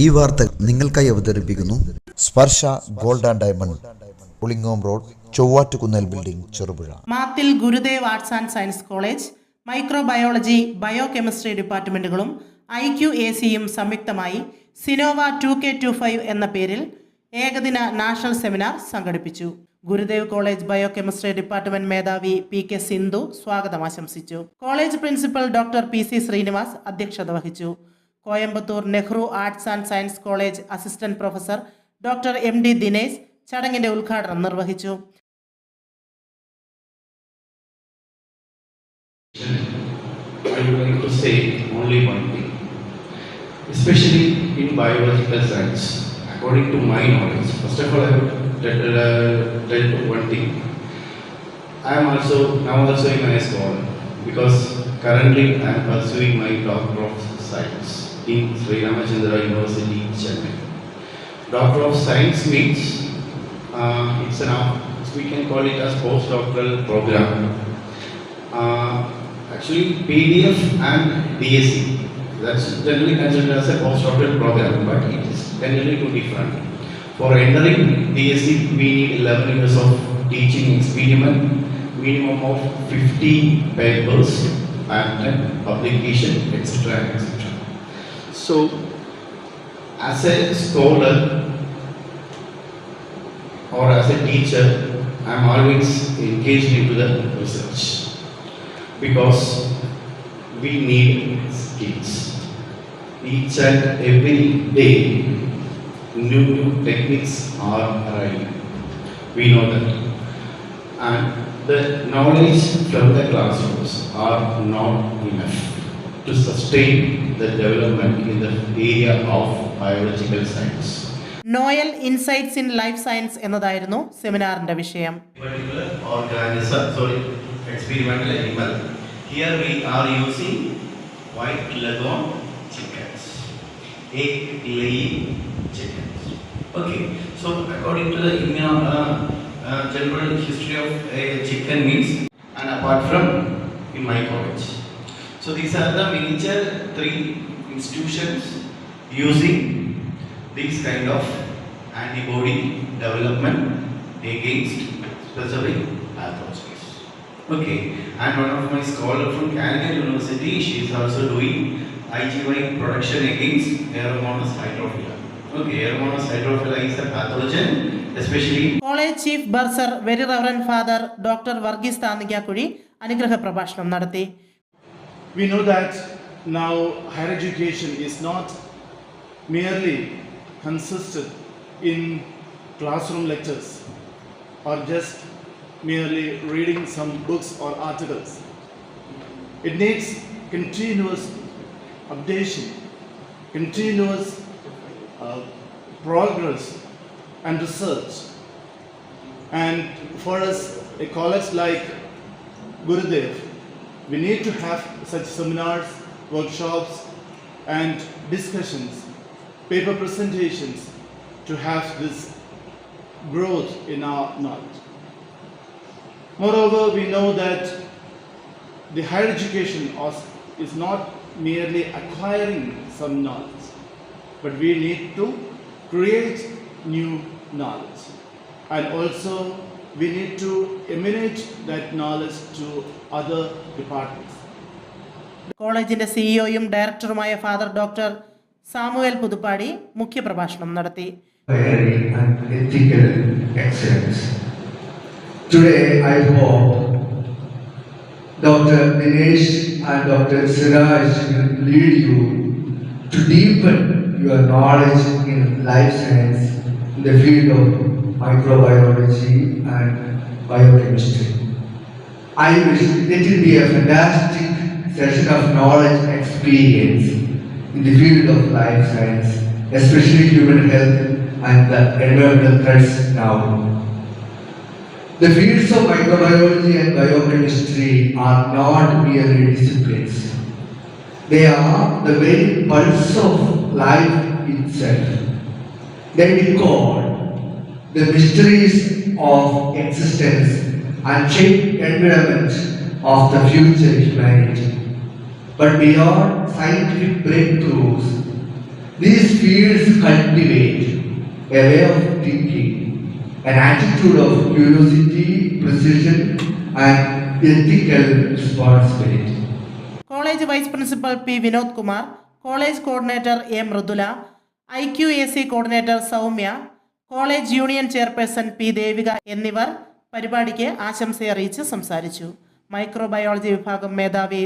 ഈ വാർത്ത നിങ്ങൾക്കായി അവതരിപ്പിക്കുന്നു. Sparsha gold and diamond Pulingome road Chovvattukunnel building Cherupuzha. Mathil Gurudev arts and science college microbiology biochemistry ഡിപ്പാർട്ട്മെന്റുകളും I Q A സിയും സംയുക്തമായി സിനോവ ടു കെ ടു ഫൈവ് എന്ന പേരിൽ ഏകദിന നാഷണൽ സെമിനാർ സംഘടിപ്പിച്ചു. Gurudev college bio chemistry department മേധാവി പി കെ സിന്ധു സ്വാഗതം ആശംസിച്ചു. College principal doctor P C Srinivas അധ്യക്ഷത വഹിച്ചു. Coimbatore Nehru arts and science college assistant professor doctor M D Dinesh ചടങ്ങിന്റെ ഉദ്ഘാടനം നിർവഹിച്ചു. Especially in biological science, according to my knowledge, first of all, I would tell, uh, one thing. I am also now also in my school because currently I am pursuing my Doctor of Science in Sri Ramachandra University, Chennai. Doctor of Science means uh, it's an we can call it as postdoctoral program. Uh, actually, PDF and DSc, that's generally considered as a postdoctoral program, but it is generally too different. For entering DSc, we need 11 years of teaching experiment, minimum of 50 papers, patent, publication, etc. etc. So, as a scholar or as a teacher, I am always engaged into the research because we need skills. Each and every day, new, techniques are arriving. We know that. And the knowledge from the classrooms are not enough to sustain the development in the area of biological science. Novel insights in life science എന്നതായിരുന്നു സെമിനാറിന്റെ വിഷയം particular organism, sorry, experimental animal. Here we are using white leghorn chickens, egg laying chickens. Okay, so according to the Indian, uh, uh, general history of a chicken means, and apart from in my college. So these are the miniature three institutions using these kind of antibody development against specific pathogens. Okay, and one of my scholar from Calcutta University, she is also doing IgY production against Aeromonas hydrophila. Okay, Aeromonas hydrophila is a pathogen, especially college chief bursar very reverend father doctor Varghese Thannikkakuzhy അനുഗ്രഹ പ്രഭാഷണം നടത്തി We know that now higher education is not merely consisted in classroom lectures or just merely reading some books or articles. It needs continuous updation, continuous uh, progress and research. And for us, a college like Gurudev, we need to have such seminars, workshops, and discussions, paper presentations to have this growth in our knowledge. Moreover, we know that the higher education is not merely acquiring some knowledge, but we need to create new knowledge. And also, we need to emanate that knowledge to other departments. കോളേജിന്റെ സിഇഒയും ഡയറക്ടറുമായ father doctor Samuel Puthuppadi മുഖ്യപ്രഭാഷണം നടത്തി. Today, I hope Dr. Dinesh and Dr. Siraj will lead you to deepen your knowledge in life science in the field of microbiology and biochemistry. I wish it will be a fantastic session of knowledge experience in the field of life science, especially human health and the environmental threats now. The fields of microbiology and biochemistry are not merely disciplines. They are the very pulse of life itself. They record the mysteries of existence and shape environment of the future humanity. But beyond scientific breakthroughs, These fields cultivate a way of thinking, an attitude of curiosity, precision, and ethical responsibility. P Vinod Kumar college coordinator A Mridula I Q A C coordinator Soumya college union chairperson P Devika എന്നിവർ പരിപാടിക്ക് ആശംസയറിയിച്ച് സംസാരിച്ചു microbiology വിഭാഗം മേധാവി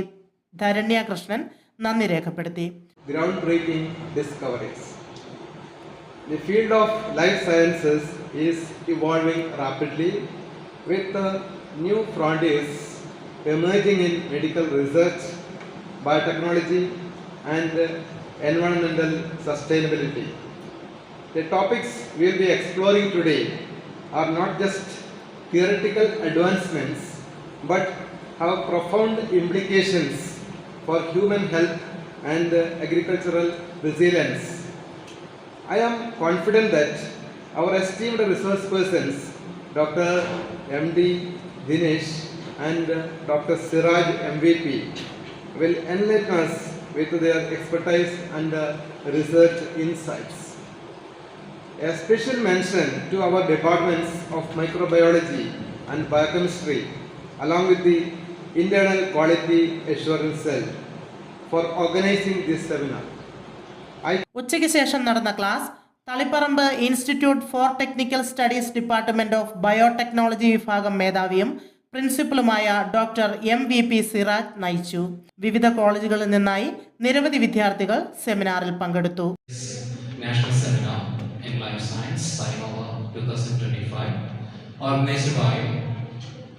ധരണ്യ കൃഷ്ണൻ നന്ദി രേഖപ്പെടുത്തി groundbreaking discoveries. The field of life sciences is evolving rapidly with uh, new frontiers emerging in medical research, biotechnology, and uh, environmental sustainability. The topics we'll be exploring today are not just theoretical advancements but have profound implications for human health and uh, agricultural resilience. I am confident that our esteemed resource persons, Dr. M.D. Dinesh and uh, Dr. Siraj MVP, will enlighten us with their expertise and uh, research insights. A special mention to our departments of microbiology and biochemistry, along with the internal quality assurance cell, for organizing this seminar. I ഉച്ചയ്ക്ക് ശേഷം നടന്ന class Taliparamba institute for technical studies department of biotechnology വിഭാഗം മേധാവിയും പ്രിൻസിപ്പലുമായ doctor M V P Siraj നയിച്ചു വിവിധ കോളേജുകളിൽ നിന്നായി നിരവധി വിദ്യാർത്ഥികൾ സെമിനാറിൽ പങ്കെടുത്തു National Seminar in Life Science, 2025, organized by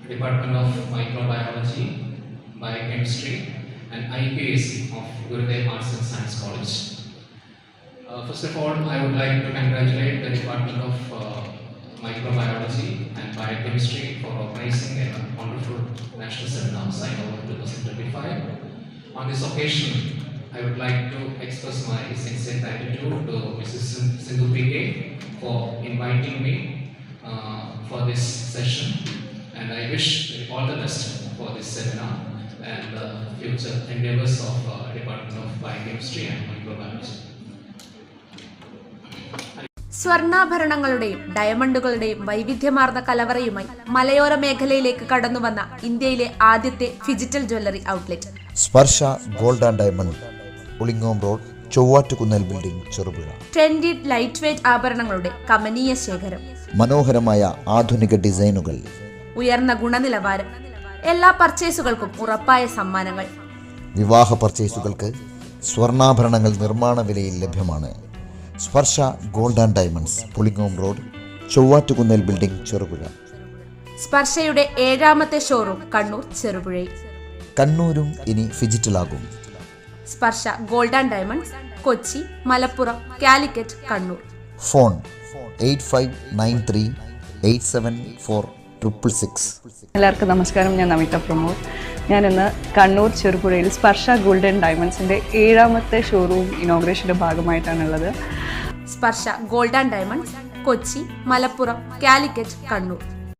Department of Microbiology, Biochemistry, and IPAC of Gurudev Arts and Science College. Uh, first of all, I would like to congratulate the Department of uh, Microbiology and Biochemistry for organizing a wonderful national seminar, Sainova 2025. On this occasion, I would like to express my sincere gratitude to Mrs. Sin- Sindhu PK for inviting me uh, for this session. And I wish all the best for this seminar and the future endeavors of uh, Department of Biochemistry and Microbiology. സ്വർണാഭരണങ്ങളുടെയും ഡയമണ്ടുകളുടെയും വൈവിധ്യമാർന്ന കലവറയുമായി മലയോര മേഖലയിലേക്ക് കടന്നുവന്ന ഇന്ത്യയിലെ ആദ്യത്തെ phygital jewellery outlet. Sparsha gold and diamond Pulingome road Chovvattukunnel building Cherupuzha. Trendy light weight ആഭരണങ്ങളുടെ കമനീയ ശേഖരം. മനോഹരമായ ആധുനിക ഡിസൈനുകൾ. ഉയർന്ന ഗുണനിലവാരം എല്ലാ പർച്ചേസുകൾക്കും ഉറപ്പായ സമ്മാനങ്ങൾ. വിവാഹ പർച്ചേസുകൾക്ക് സ്വർണാഭരണങ്ങൾ നിർമ്മാണ വിലയിൽ ലഭ്യമാണ്. Sparsha gold and diamonds Pulingome road Chovvattukunnel building Cherupuzha. സ്പർശയുടെ ഏഴാമത്തെ ഷോറൂം കണ്ണൂർ ചെറുപുഴയിൽ. കണ്ണൂരും ഇനി ഫിജിറ്റലാകും Sparsha gold and diamonds Kochi Malappuram Calicut Kannur. Phone eight five nine three eight seven four triple six എല്ലാവർക്കും നമസ്കാരം. ഞാൻ നമിത പ്രമോദ്. ഞാനിന്ന് കണ്ണൂർ ചെറുപുഴയിൽ സ്പർശ ഗോൾഡൻ ഡയമണ്ട്സിന്റെ ഏഴാമത്തെ ഷോറൂം ഇനോഗ്രേഷന്റെ ഭാഗമായിട്ടാണുള്ളത്. Sparsha gold and diamonds Kochi Malappuram Calicut Kannur.